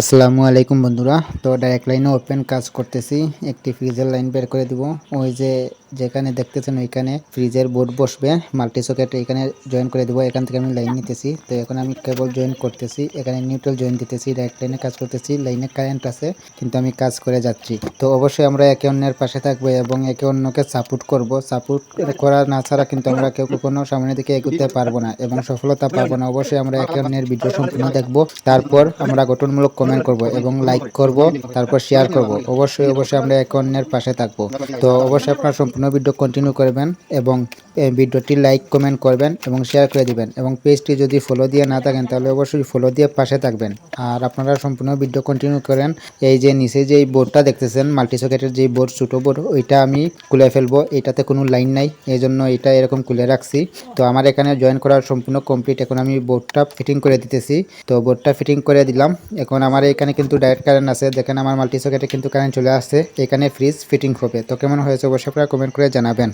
আসসালামু আলাইকুম বন্ধুরা। তো ডাইরেক্ট লাইনে ওপেন কাজ করতেছি। একটি ফ্রিজের লাইন বের করে দিব। ওই যে যেখানে দেখতেছেন ওইখানে ফ্রিজের বোর্ড বসবে। মাল্টি সকেট এখানে জয়েন করে দিব। এখান থেকে আমি লাইন নিতেছি। তো এখন আমি কেবল জয়েন করতেছি। এখানে নিউট্রাল জয়েন দিতেছি। ডাইরেক্ট লাইনে কাজ করতেছি। লাইনে কারেন্ট আছে। কিন্তু আমি কাজ করে যাচ্ছি। তো অবশ্যই আমরা একে অন্যের পাশে থাকব এবং একে অন্যকে সাপোর্ট করব। সাপোর্ট করা না ছাড়া কিন্তু আমরা কেউ কখনো সামনের দিকে এগোতে পারব না এবং সফলতা পাবো না। অবশ্যই আমরা একে অন্যের ভিডিও সম্পূর্ণ দেখব। তারপর আমরা গঠনমূলক কমেন্ট করব এবং লাইক করব, তারপর শেয়ার করব। অবশ্যই অবশ্যই আমরা একে অন্যের পাশে থাকব। তো অবশ্যই আপনারা সম্পূর্ণ ভিডিও কন্টিনিউ করবেন এবং ভিডিওটি লাইক কমেন্ট করবেন এবং শেয়ার করে দিবেন এবং পেজটি যদি ফলো দিয়ে না থাকেন, তাহলে অবশ্যই ফলো দিয়ে পাশে থাকবেন। আর আপনারা সম্পূর্ণ ভিডিও কন্টিনিউ করেন। এই যে নিচে যে বোর্ডটা দেখতেছেন মাল্টি সকেটের যে বোর্ড ছোটো বোর্ড ওইটা আমি খুলে ফেলব। এটাতে কোনো লাইন নাই এই জন্য এটা এরকম খুলে রাখছি। তো আমার এখানে জয়েন করার সম্পূর্ণ কমপ্লিট এখন আমি বোর্ডটা ফিটিং করে দিতেছি। তো বোর্ডটা ফিটিং করে দিলাম। এখন আমার এখানে কিন্তু ডাইরেক্ট কারেন্ট আছে, দেখেন আমার মাল্টি সকেটে কিন্তু কারেন্ট চলে আসছে, এখানে ফ্রিজ ফিটিং হবে। তো কেমন হয়েছে অবশ্যই আপনারা কমেন্ট করে জানাবেন।